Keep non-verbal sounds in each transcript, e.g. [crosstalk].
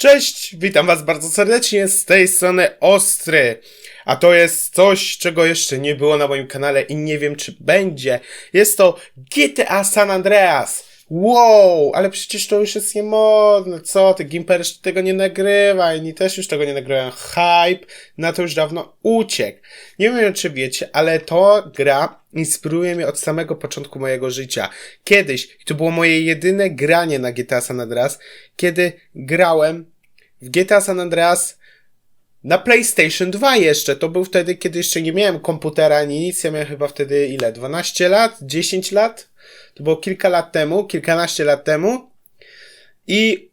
Cześć, witam was bardzo serdecznie z tej strony Ostry. A to jest coś, czego jeszcze nie było na moim kanale i nie wiem czy będzie. Jest to GTA San Andreas. Wow, ale przecież to już jest niemodne. Co ty, Gimper tego nie nagrywa, inni też już tego nie nagrywają. Hype na to już dawno uciekł. Nie wiem czy wiecie, ale to gra inspiruje mnie od samego początku mojego życia. Kiedyś, i to było moje jedyne granie na GTA San Andreas, kiedy grałem GTA San Andreas na PlayStation 2 jeszcze. To był wtedy, kiedy jeszcze nie miałem komputera ani nic. Ja miałem chyba wtedy ile? 12 lat? 10 lat? To było kilka lat temu, kilkanaście lat temu. I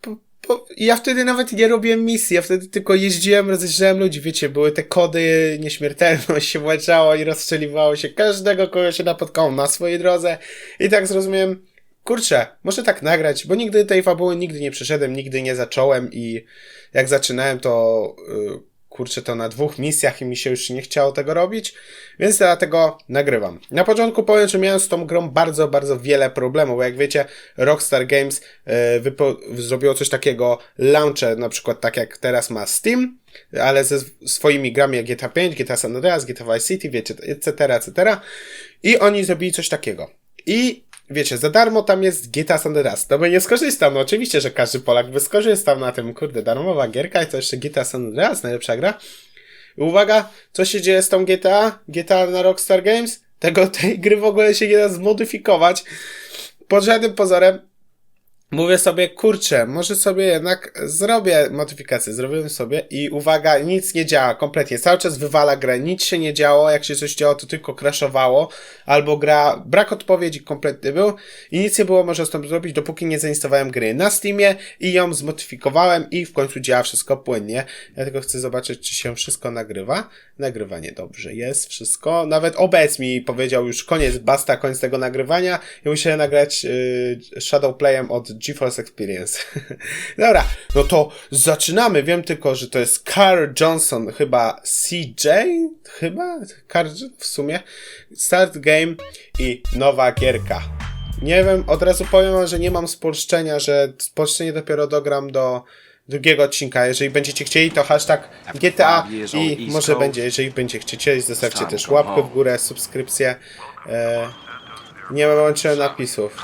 po, po, ja wtedy nawet nie robiłem misji, ja wtedy tylko jeździłem, rozjeżdżałem ludzi, wiecie, były te kody, nieśmiertelność się włączało i rozstrzeliwało się każdego, kogo się napotkało na swojej drodze. I tak zrozumiałem, kurczę, może tak nagrać, bo nigdy tej fabuły nigdy nie przeszedłem, nigdy nie zacząłem i jak zaczynałem to, yy, kurczę, to na dwóch misjach i mi się już nie chciało tego robić, więc dlatego nagrywam. Na początku powiem, że miałem z tą grą bardzo, bardzo wiele problemów, bo jak wiecie, Rockstar Games wypo- zrobiło coś takiego, launcher, na przykład tak jak teraz ma Steam, ale ze swoimi grami jak GTA 5, GTA San Andreas, GTA Vice City, wiecie, etc., etc. I oni zrobili coś takiego. I wiecie, za darmo tam jest GTA San Andreas. To by nie skorzystał. No oczywiście, że każdy Polak by skorzystał na tym, kurde, darmowa gierka i to jeszcze GTA San Andreas, najlepsza gra. I uwaga, co się dzieje z tą GTA? GTA na Rockstar Games? Tego, tej gry w ogóle się nie da zmodyfikować. Pod żadnym pozorem Mówię sobie, kurczę, może sobie jednak zrobię modyfikację. Zrobiłem sobie i uwaga, nic nie działa kompletnie. Cały czas wywala grę, nic się nie działo. Jak się coś działo, to tylko crashowało. Albo gra, brak odpowiedzi kompletny był i nic nie było można z tym zrobić, dopóki nie zainstalowałem gry na Steamie i ją zmodyfikowałem i w końcu działa wszystko płynnie. Ja tylko chcę zobaczyć, czy się wszystko nagrywa. Nagrywanie dobrze jest, wszystko. Nawet OBS mi powiedział już koniec, basta, koniec tego nagrywania i musiałem nagrać yy, Shadowplayem od GeForce Experience. [laughs] Dobra, no to zaczynamy. Wiem tylko, że to jest Carl Johnson, chyba CJ? Chyba? Carl w sumie. Start game i nowa gierka. Nie wiem, od razu powiem wam, że nie mam spolszczenia, że spolszczenie dopiero dogram do drugiego odcinka. Jeżeli będziecie chcieli, to hashtag GTA i może będzie, jeżeli będziecie chcieli, zostawcie też łapkę w górę, subskrypcję. E, nie mam łączyłem napisów.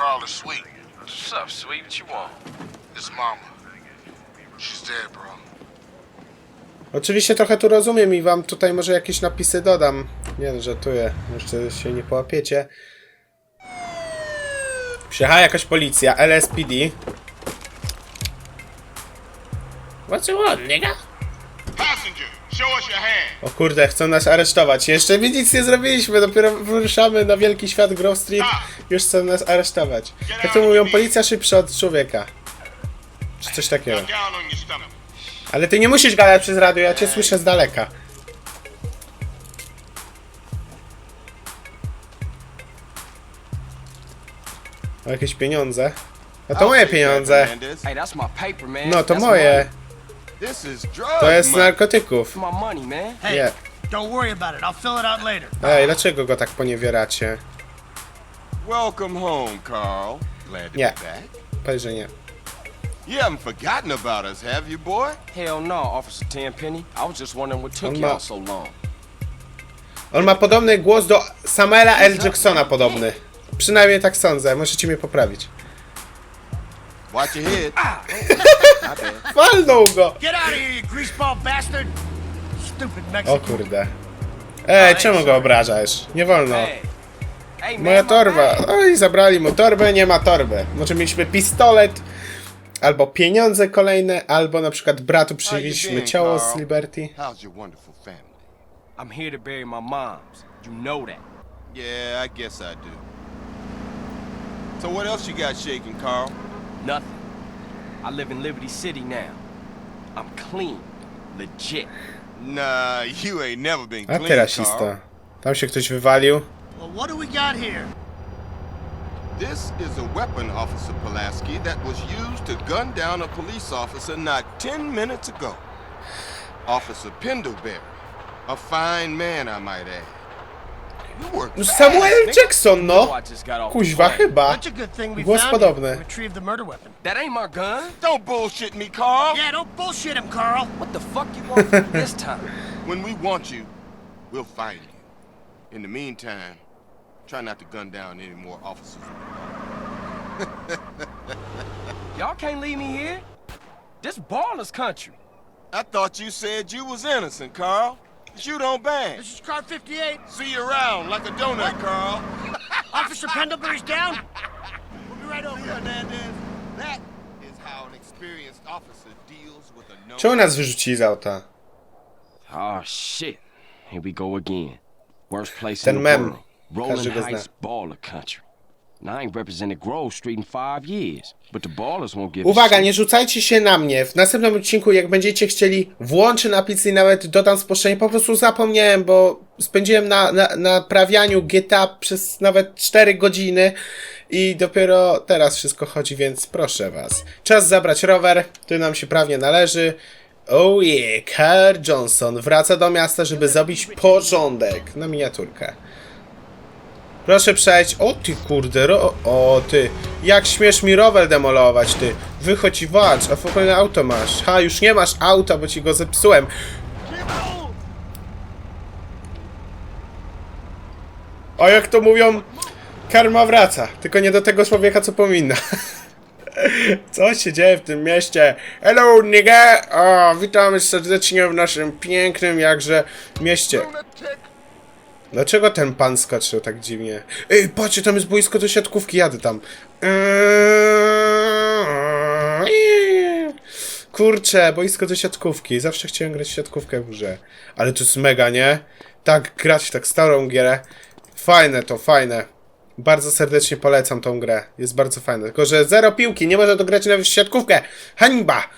What's up, sweet? What you want? His mama. She's dead, bro. Oczywiście trochę tu rozumiem i wam tutaj może jakieś napisy dodam. Nie no, żartuję. Jeszcze się nie połapiecie. Przyjechała jakaś policja, LSPD. What you want, nigga? O kurde, chcą nas aresztować. Jeszcze my nic nie zrobiliśmy, dopiero wyruszamy na wielki świat Grove Street. Już chcą nas aresztować. Jak to mówią, policja szybsza od człowieka. Czy coś takiego. Your stomach. Ale ty nie musisz gadać przez radio, ja cię słyszę z daleka. O jakieś pieniądze. A to moje pieniądze. No to moje. This is drug To jest narkotyków. Nie. don't worry about it. I'll fill it out later. Ej, dlaczego go tak poniewieracie? Welcome home, Carl. Glad to be back. Powiedz, że nie. You haven't forgotten about us, have you, boy? Hell no, Officer Tenpenny. I was just wondering what took y'all not- so long. On ma podobny głos do Samuela L. Jacksona podobny. Przynajmniej tak sądzę, możecie mnie poprawić. Watch your head. [laughs] Walnął go! Get out of here, you greaseball bastard! Stupid O Mexican. kurde. Ej, czemu go obrażasz? Nie wolno. Hey. Moja torba. Oj, zabrali mu torbę, nie ma torby. Może mieliśmy pistolet, albo pieniądze kolejne, albo na przykład bratu przywieźliśmy doing, ciało z? Liberty. How's your wonderful family? I'm here to bury my moms. You know that. Yeah, I guess I do. So what else you got shaking, Carl? Nothing. I live in Liberty City now. I'm clean. Legit. Nah, you ain't never been A clean, ty Carl. rasista. Tam się ktoś wywalił. Well, what do we got here? This is a weapon, Officer Pulaski, that was used to gun down a police officer not 10 minutes ago. Officer Pendlebury. A fine man, I might add. We were No Samuel Jackson, No, no! I just got off the Kuźwa, chyba. Such a good thing we Głos found podobny. you. Retrieved the murder weapon. That ain't my gun. Don't bullshit me, Carl. Yeah, don't bullshit him, Carl. What the fuck you want from this [laughs] time? When we want you, we'll find you. In the meantime, try not to gun down any more officers. [laughs] Y'all can't leave me here. This baller's country. I thought you said you was innocent, Carl. But you don't bang. This is car 58. See you around like a donut, Carl. [laughs] Officer Pendlebury's down. We'll be right over. Here, Hernandez, that is how an experienced officer deals with a no. Czemu nas wyrzucili z auta? Oh shit. Here we go again. Worst place Ten in the mem. world. Rolling Każdy go zna. Heights baller country. And I ain't represented Grove Street in five years, but the ballers won't give Uwaga, nie rzucajcie się na mnie. W następnym odcinku, jak będziecie chcieli, włączę napis i nawet dodam spuszczenie. Po prostu zapomniałem, bo spędziłem na, na naprawianiu GTA przez nawet 4 godziny i dopiero teraz wszystko chodzi, więc proszę was. Czas zabrać rower, który nam się prawnie należy. Oh yeah, Carl Johnson wraca do miasta, żeby zrobić porządek na miniaturkę. Proszę przejść. O ty kurde, ro... O ty. Jak śmiesz mi rower demolować, ty. Wychodź i walcz, a w ogóle auto masz. Ha, już nie masz auta, bo ci go zepsułem. O, jak to mówią, karma wraca. Tylko nie do tego człowieka, co powinna. [laughs] Co się dzieje w tym mieście? Hello, nigga! O, witamy serdecznie w naszym pięknym, jakże mieście. Dlaczego ten pan skoczył tak dziwnie? Ej, patrzcie, tam jest boisko do siatkówki, jadę tam. Eee, Kurczę, boisko do siatkówki. Zawsze chciałem grać w siatkówkę w grze. Ale to jest mega, nie? Tak, grać w tak starą gierę. Fajne to, fajne. Bardzo serdecznie polecam tą grę. Jest bardzo fajne. Tylko, że zero piłki, nie można dograć nawet w siatkówkę. Hańba!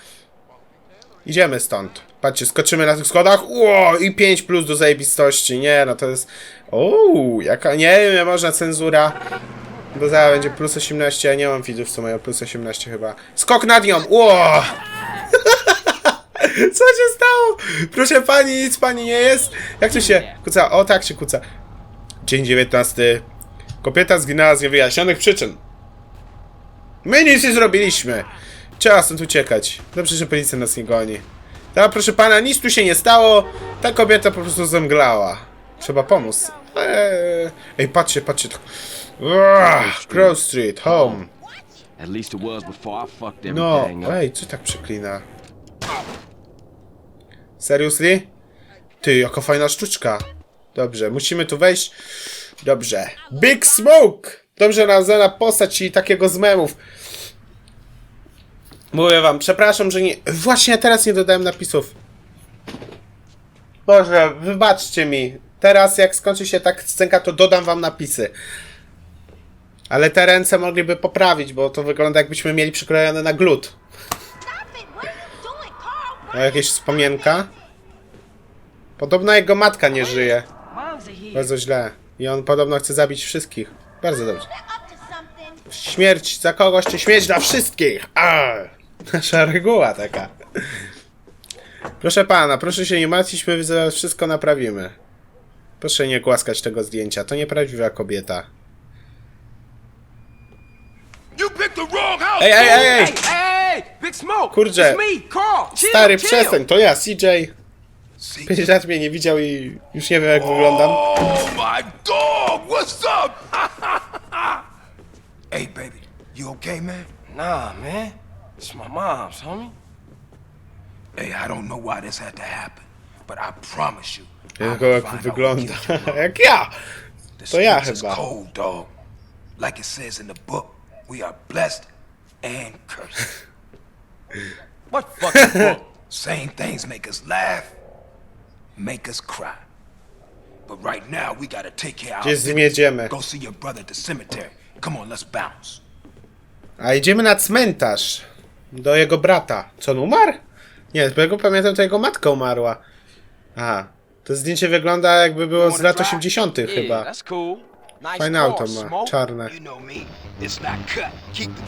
Idziemy stąd. Patrzcie, skoczymy na tych schodach. Ło, i 5 plus do zajebistości. Nie, no to jest... Uuu, jaka... Nie wiem, można cenzura. Bo zaraz będzie plus 18, ja nie mam widzów, co mają plus 18 chyba. Skok nad nią! Ło! [laughs] Co się stało? Proszę pani, nic pani nie jest? Jak to się kuca? O, tak się kuca. Dzień 19. Kobieta zginęła z niewyjaśnionych przyczyn. My nic nie zrobiliśmy. Trzeba stąd uciekać. Dobrze, że policja nas nie goni. Ta, proszę pana, nic tu się nie stało. Ta kobieta po prostu zemglała. Trzeba pomóc. Eee. Ej, patrzcie, patrzcie. Uah, Crow Street, home. No, ej, co tak przeklina? Seriously? Ty, jaka fajna sztuczka. Dobrze, musimy tu wejść. Dobrze. Big Smoke! Dobrze nazwana postać i takiego z memów. Mówię wam, przepraszam, że nie... Właśnie teraz nie dodałem napisów. Boże, wybaczcie mi. Teraz jak skończy się tak scenka, to dodam wam napisy. Ale te ręce mogliby poprawić, bo to wygląda jakbyśmy mieli przyklejone na glut. Carl? A jakieś wspomienka? Podobno jego matka nie żyje. Bardzo źle. I on podobno chce zabić wszystkich. Bardzo dobrze. Śmierć za kogoś, czy śmierć dla wszystkich! A, [laughs] Nasza reguła taka. Proszę pana, proszę się nie martwić, my zaraz wszystko naprawimy. Proszę nie głaskać tego zdjęcia, to nieprawdziwa kobieta. Ej, ej, ej, ej! Kurczę. Stary, przestań, to ja, CJ. 5 lat mnie nie widział i już nie wiem jak wyglądam. Oh my dog! What's up? [laughs] hey, baby, you okay, man? Nah, man. It's my mom's, homie. Hey, I don't know why this had to happen, but I promise you. I Tylko will jak find out wygląda. what killed your mom. Jak ja! The To ja streets is chyba. cold, dog. Like it says in the book, we are blessed and cursed. [laughs] What fucking book? Same things make us laugh, make us cry. But right now, we gotta take care of Gdzie our z nim business. jedziemy? Go see your brother at the cemetery. Come on, let's bounce. A idziemy na cmentarz. Do jego brata. Co on umarł? Nie, z tego pamiętam, to jego matka umarła. Aha. To zdjęcie wygląda jakby było z lat 80. Yeah, chyba. Fajne auto ma, czarne.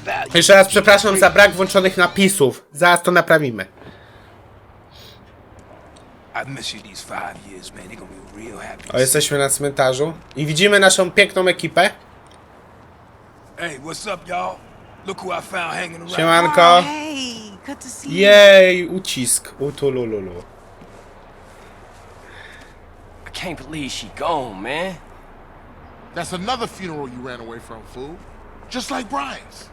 Value. Jeszcze raz przepraszam za brak włączonych napisów. Zaraz to naprawimy. O, jesteśmy na cmentarzu i widzimy naszą piękną ekipę. Hey, what's up, y'all? Look who I found hanging around. Siemanko. Hey, good to see you. Jej, ucisk. Utulululu. I can't believe she gone, man. That's another funeral you ran away from, fool. Just like Brian's.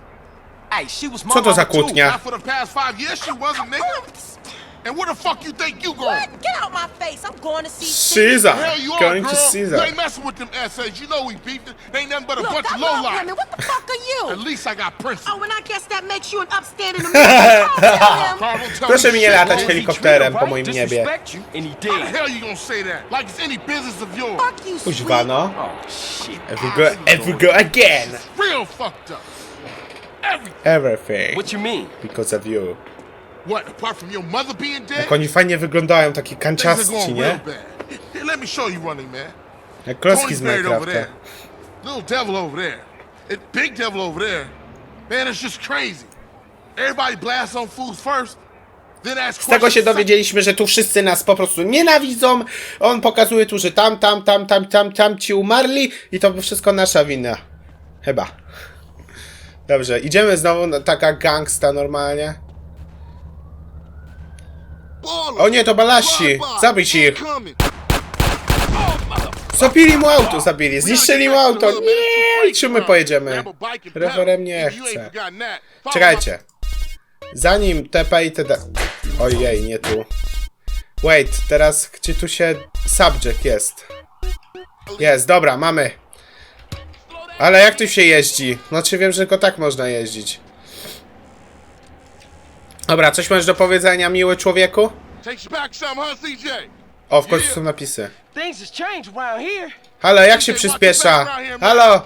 Hey, she was my Co to za mama, too. kłótnia? Not for the past five years, she wasn't, nigga. And where the fuck you think you going? What? Get out my face. I'm going to see Caesar. Hell, you are, Going girl. to You ain't messing with them essays. You know we beefed it. They ain't nothing but a Look, bunch I of love lowlife. women. What the fuck are you? At least I got principles. Oh, and I guess that makes you an upstanding [laughs] American. Tell him. Carl, don't tell Proszę me mi latać helikopterem po moim niebie. You, and he How the did. hell you gonna say that? Like it's any business of yours. Fuck you, sweet. Kuźwa, no. Oh, shit. If we go, if we go again. Real fucked up. Every Everything. What you mean? Because of you. What? Apart from your mother being dead, Jak oni fajnie wyglądają, taki kanciasci, nie? let me show you running, man. Jak Tony's z Minecrafta. Little devil over there. And big devil over there. Man, it's just crazy. Everybody blasts on fools first, Z tego się dowiedzieliśmy, że tu wszyscy nas po prostu nienawidzą. On pokazuje tu, że tam, tam, tam, tam, tam, tam ci umarli i to wszystko nasza wina. Chyba. Dobrze, idziemy znowu na taka gangsta normalnie. O nie, to balasi! Zabić ich! Zabili mu auto, zabili, zniszczyli mu auto! Nie, czym my pojedziemy? Rowerem nie chcę. Czekajcie. Zanim TP i TD... Ojej, nie tu. Wait, teraz gdzie tu się... Subject jest. Jest, dobra, mamy. Ale jak tu się jeździ? Znaczy wiem, że tylko tak można jeździć. Dobra, coś masz do powiedzenia, miły człowieku? O, w końcu są napisy. Halo, jak się przyspiesza? Halo,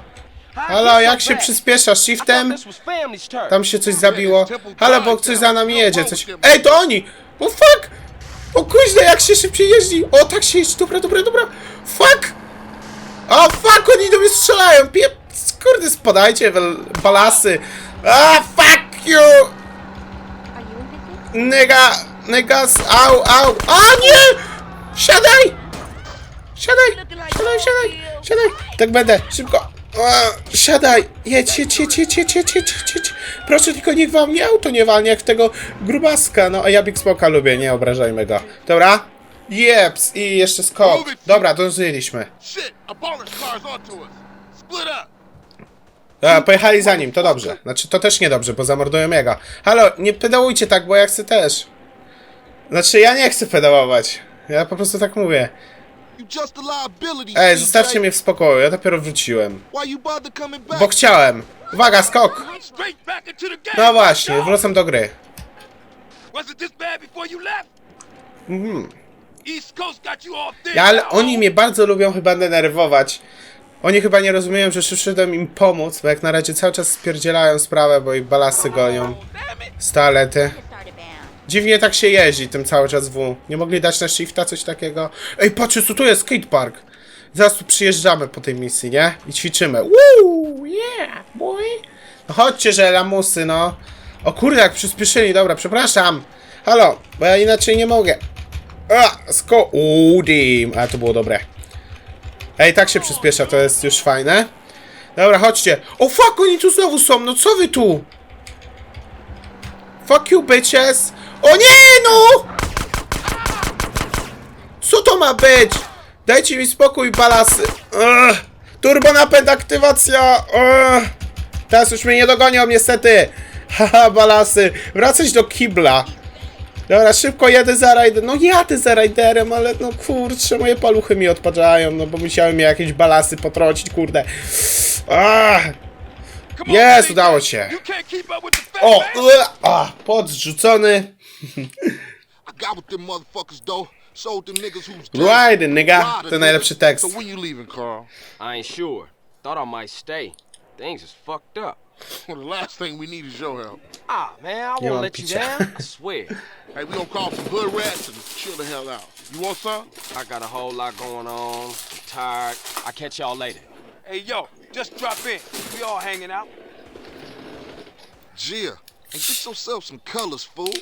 halo, jak się przyspiesza? Shiftem? Tam się coś zabiło. Halo, bo coś za nami jedzie, coś... Ej, to oni! O fuck! O kuźle, jak się szybciej jeździ! O, tak się jeździ, dobra, dobra, dobra! Fuck! O fuck, oni do mnie strzelają! Pie... Kurde, spadajcie, balasy! A, fuck you Nega, negas, au, au! A, nie! Siadaj! Siadaj, siadaj, siadaj, siadaj! Tak będę, szybko! A, siadaj! Jedź, jedź, jedź, jedź, jedź, jedź, jedź, jedź. Proszę tylko niech wam nie auto nie walnie jak w tego grubaska. No, a ja Big Smoka lubię, nie obrażajmy go. Dobra? Jeps, i jeszcze skok. Dobra, dążyliśmy. Shit, a car's onto us. Split up. A, pojechali za nim, to dobrze. Znaczy, to też niedobrze, bo zamordują jego. Halo, nie pedałujcie tak, bo ja chcę też. Znaczy, ja nie chcę pedałować. Ja po prostu tak mówię. Ej, zostawcie mnie w spokoju, ja dopiero wróciłem. Bo chciałem. Uwaga, skok! No właśnie, wracam do gry. Thick. Ja, ale oni mnie bardzo lubią chyba denerwować. Oni chyba nie rozumieją, że przyszedłem im pomóc, bo jak na razie cały czas spierdzielają sprawę, bo ich balasy gonią. Z toalety. Dziwnie tak się jeździ tym cały czas W. Nie mogli dać na shifta coś takiego? Ej, patrzcie, co tu jest skatepark. Zaraz tu przyjeżdżamy po tej misji, nie? I ćwiczymy. Woo! Yeah, boy! No chodźcie, że lamusy, no. O kurde, jak przyspieszyli, dobra, przepraszam. Halo, bo ja inaczej nie mogę. A, sko... Uuu. A, to było dobre. Ej, tak się przyspiesza, to jest już fajne. Dobra, chodźcie. O fuck, oni tu znowu są, no co wy tu? Fuck you, bitches! O nie, no! Co to ma być? Dajcie mi spokój, balasy. Turbo napęd, aktywacja. Ugh. Teraz już mnie nie dogonią, niestety. Haha, balasy. Wracać do kibla. Dobra, szybko jadę za rajderem. No jadę za rajderem, ale no kurczę, moje paluchy mi odpadzają, no bo musiałem mi jakieś balasy potrącić, kurde. On, Jest, udało się. O, a, podrzucony. Right, nigga. Rider, To najlepszy tekst. So when you leaving, Carl? I ain't sure. Thought I might stay. Things is fucked up. [laughs] Well, the last thing we need is your help. Ah, man, I Yeah, won't I'm let you down. [laughs] I swear. Hey, we gonna call some hood rats and chill the hell out. You want some? I got a whole lot going on. I'm tired. I'll catch y'all later. Hey, yo, just drop in. We all hanging out. Gia, and get yourself some colors, fool.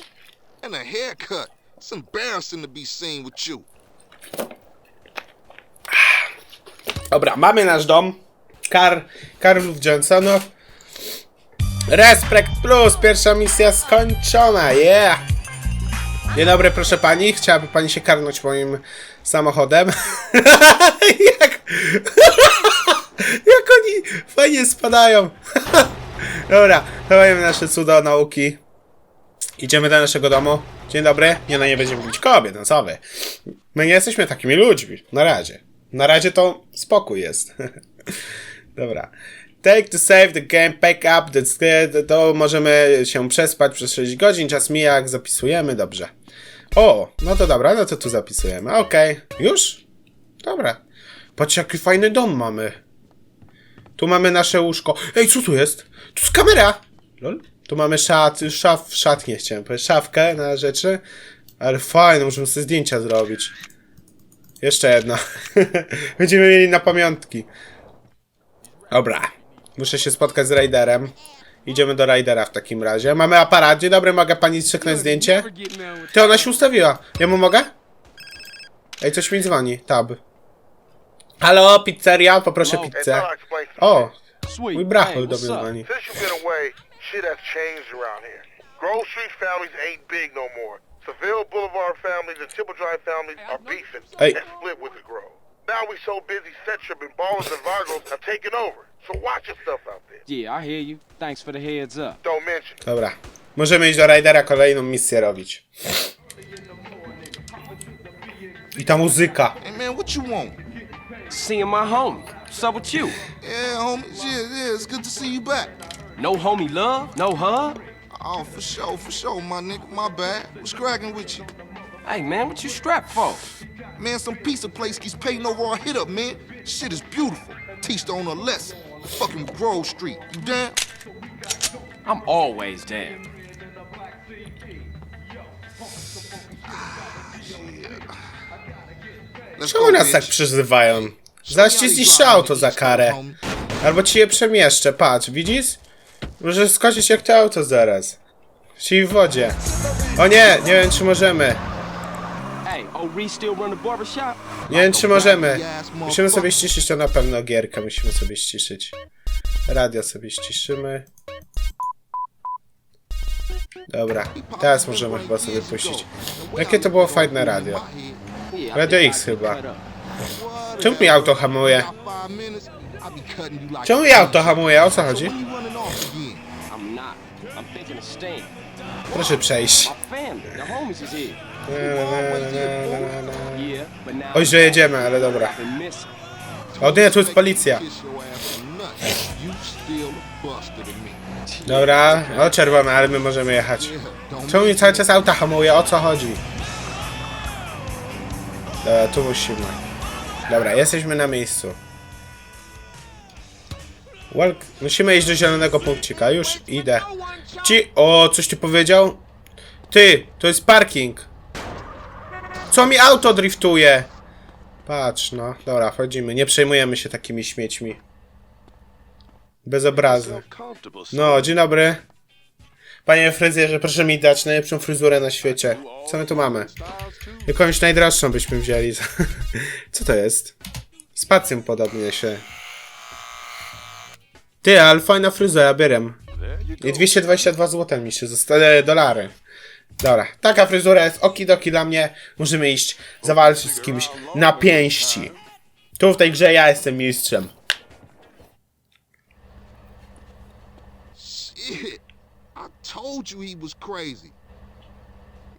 And a haircut. It's embarrassing to be seen with you. Dobra, mamy nasz dom. Kar, Karlów Johnsonów. Respekt Plus, pierwsza misja skończona, yeah! Dzień dobry, proszę pani. Chciałaby pani się karnąć moim samochodem? [laughs] jak... [laughs] jak oni fajnie spadają. [laughs] Dobra, to nasze cudo nauki. Idziemy do naszego domu. Dzień dobry. Nie, no nie będziemy mówić kobiet, no co wy. My nie jesteśmy takimi ludźmi. Na razie. Na razie to spokój jest. Dobra. Take to save the game, pack up, the, to możemy się przespać przez 6 godzin, czas mija, jak zapisujemy, dobrze. O, no to dobra, no to tu zapisujemy, okej. Już? Dobra. Patrz jaki fajny dom mamy. Tu mamy nasze łóżko. Ej, co tu jest? Tu jest kamera! Lol. Tu mamy szat, szaf, szatnię chciałem powiedzieć, szafkę na rzeczy. Ale fajne, możemy sobie zdjęcia zrobić. Jeszcze jedno. [laughs] Będziemy mieli na pamiątki. Dobra. Muszę się spotkać z Raiderem. Idziemy do Raidera w takim razie. Mamy aparat. Dzień dobry, mogę pani strzyknąć zdjęcie? Ty, ona się ustawiła. Ja mu mogę? Ej, coś mi dzwoni. Tab. Halo, pizzeria? Poproszę pizzę. O, Sweet. mój brachol Hey, do mnie dzwoni. Since you've been away, shit has changed around here. Grove Street families ain't big no more. Seville Boulevard families and Tipple Drive families are beefing Hey. and split with the Grove. Now we so busy, ballers and Vagos have taken over. So watch your stuff out there. Yeah, I hear you. Thanks for the heads up. Don't mention it. Dobra. Możemy iść do Raidera kolejną misję robić. I ta muzyka. Hey man, what you want? Seeing my homie. What's up with you? Yeah, homies. Yeah, yeah, it's good to see you back. No homie love? No hug? Oh, for sure, for sure, my nigga. My bad. What's cracking with you? Hey man, what you strapped for? Man, some pizza place keeps paying over our hit up, man. Shit is beautiful. Teach the owner a lesson. Fucking Grove Street. You down? I'm always down. Let's Czemu go, nas bitch. tak przyzywają? Zaraz ci zniszczę auto za karę. Albo ci je przemieszczę, patrz, widzisz? Może skoczyć jak to auto zaraz. Ci w wodzie. O nie, nie wiem czy możemy. Hey, old Reese still run the barbershop? Nie wiem czy możemy. Musimy sobie ściszyć to na pewno gierkę, musimy sobie ściszyć. Radio sobie ściszymy. Dobra, teraz możemy chyba sobie puścić. Jakie to było fajne radio. Radio X chyba. Czemu mi auto hamuje? Czemu mi auto hamuje? O co chodzi? Proszę przejść. Oj, że jedziemy, ale dobra. O nie, tu jest policja. Dobra, o czerwone, ale my możemy jechać. Czemu mi cały czas auta hamuje? O co chodzi? Dobra, tu musimy. Dobra, jesteśmy na miejscu. Walk... Musimy iść do zielonego punkcika. Już idę. Ci... O, coś ty powiedział? Ty, to jest parking. Co mi auto driftuje? Patrz, no. Dobra, wchodzimy. Nie przejmujemy się takimi śmiećmi. Bezobrazne. No, dzień dobry. Panie fryzjerze, proszę mi dać najlepszą fryzurę na świecie. Co my tu mamy? Jakąś najdroższą byśmy wzięli. [laughs] Co to jest? Spacją podobnie się. Ty, ale fajna fryzura, bierem. I 222 zł mi się zostały dolary. Dobra, taka fryzura jest okidoki dla mnie. Możemy iść zawalczyć z kimś na pięści. Tu w tej grze ja jestem mistrzem. Shit. I told you he was crazy.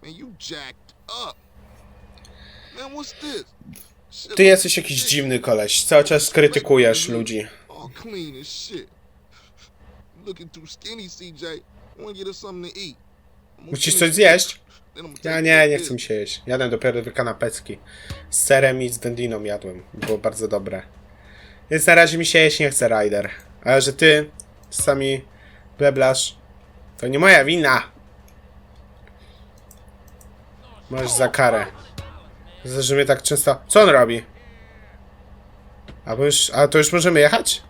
Man, you jacked up. Man, what's this? Ty jesteś jakiś dziwny koleś. Cały czas krytykujesz ludzi. all clean as shit. Looking too skinny, CJ. Wanna get us something to eat. Musisz coś zjeść? Ja nie, nie chcę mi się jeść. Jadłem dopiero dwie kanapecki. Z serem i z wędliną jadłem. Było bardzo dobre. Więc na razie mi się jeść nie chce, Ryder. Ale że ty sami beblasz, to nie moja wina. Masz za karę. Że mnie tak często... Co on robi? A, już, a to już możemy jechać?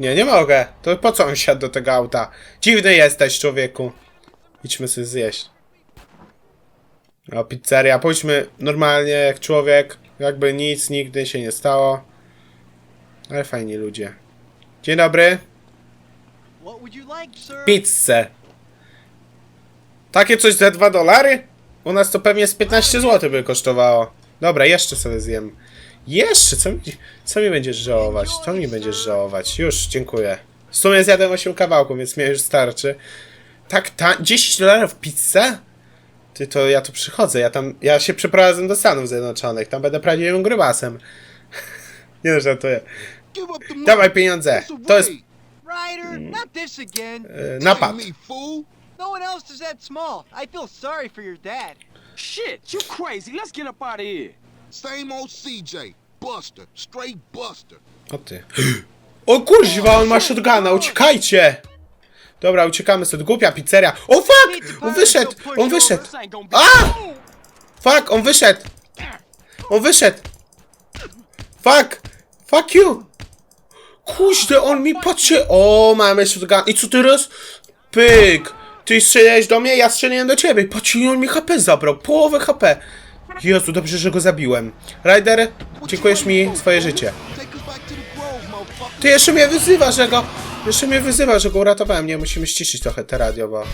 Nie, nie mogę. To po co on siadł do tego auta? Dziwny jesteś, człowieku. Idźmy sobie zjeść. O, pizzeria. Pójdźmy normalnie, jak człowiek. Jakby nic nigdy się nie stało. Ale fajni ludzie. Dzień dobry. Pizzę. Takie coś za 2 dolary? U nas to pewnie z 15 zł by kosztowało. Dobra, jeszcze sobie zjem. Jeszcze? Co mi, co mi będziesz żałować? Co mi będziesz żałować? Już, dziękuję. W sumie zjadłem 8 kawałków, więc mi już starczy. Tak, ta 10 dolarów pizzę? Ty, to ja tu przychodzę, ja tam, ja się przeprowadzę do Stanów Zjednoczonych, tam będę prawdziwym grybasem. [laughs] Nie no, żartuję. Dawaj pieniądze. To jest raid. Ryder, not this again. e, napad. Take me, fool. No one else is that small. I feel sorry for your dad. Shit, you crazy. Let's get up out of here. Same old CJ. Buster. Straight Buster. O ty. [gasps] O kurwa, on ma shotguna, uciekajcie! Dobra, uciekamy stąd. Głupia pizzeria. O fuck! On wyszedł! On wyszedł! A! Fuck, on wyszedł! On wyszedł! Fuck! Fuck you! Kuźde, on mi patrzy! O, mamy shotgun. I co teraz? Pyk! Ty strzelałeś do mnie, ja strzeliłem do ciebie. Patrz, on mi HP zabrał. Połowę HP. Jezu, dobrze, że go zabiłem. Ryder, dziękujesz mi swoje życie. Ty jeszcze mnie wyzywa, że go... Jeszcze mnie wyzywa, że go uratowałem. Nie, musimy ściszyć trochę te radio, bo...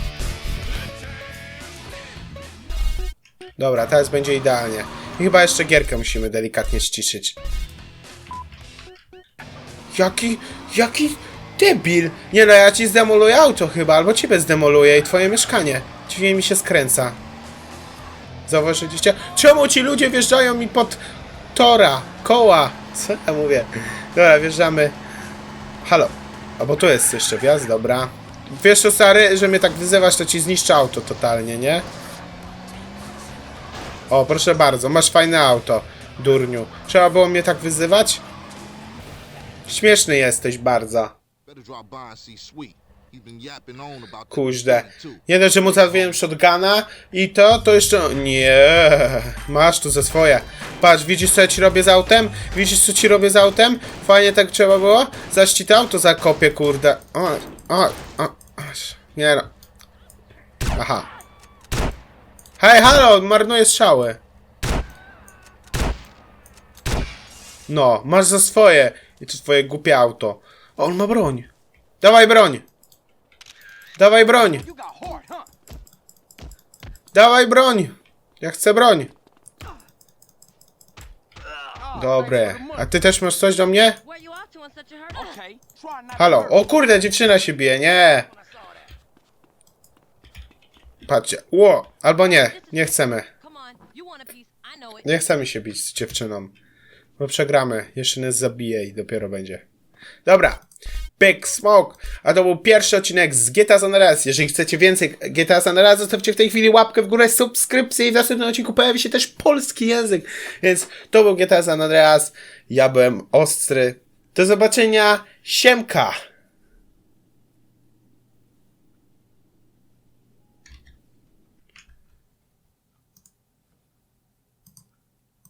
Dobra, teraz będzie idealnie. I chyba jeszcze gierkę musimy delikatnie ściszyć. Jaki... Jaki... Debil! Nie no, ja ci zdemoluję auto chyba, albo ciebie zdemoluję i twoje mieszkanie. Dziwnie mi się skręca. Zauważyliście? Czemu ci ludzie wjeżdżają mi pod tora, koła? Co ja mówię? Dobra, wjeżdżamy. Halo. A bo tu jest jeszcze wjazd, dobra. Wiesz co, stary, że mnie tak wyzywasz, to ci zniszczę auto totalnie, nie? O, proszę bardzo, masz fajne auto, durniu. Trzeba było mnie tak wyzywać? Śmieszny jesteś bardzo. Kuźde. dość, że mu zawiłem shotguna i to, to jeszcze... Nie, masz tu ze swoje. Patrz, widzisz co ja ci robię z autem? Widzisz co ci robię z autem? Fajnie tak trzeba było? Zaś ci to auto zakopię, kurde. O, o, o, aż. nie no. Aha. Hej, halo, marnuję strzały. No, masz za swoje. I to twoje głupie auto. O, on ma broń. Dawaj broń. Dawaj broń. Dawaj broń! Ja chcę broń! Dobre. A ty też masz coś do mnie? Halo. O kurde, dziewczyna się bije. Nie! Patrzcie. Ło! Albo nie. Nie chcemy. Nie chcemy się bić z dziewczyną. Bo przegramy. Jeszcze nas zabije i dopiero będzie. Dobra. Big Smoke. A to był pierwszy odcinek z GTA San Andreas. Jeżeli chcecie więcej GTA San Andreas, zostawcie w tej chwili łapkę w górę, subskrypcję i w następnym odcinku pojawi się też polski język. Więc to był GTA San Andreas. Ja byłem ostry. Do zobaczenia. Siemka.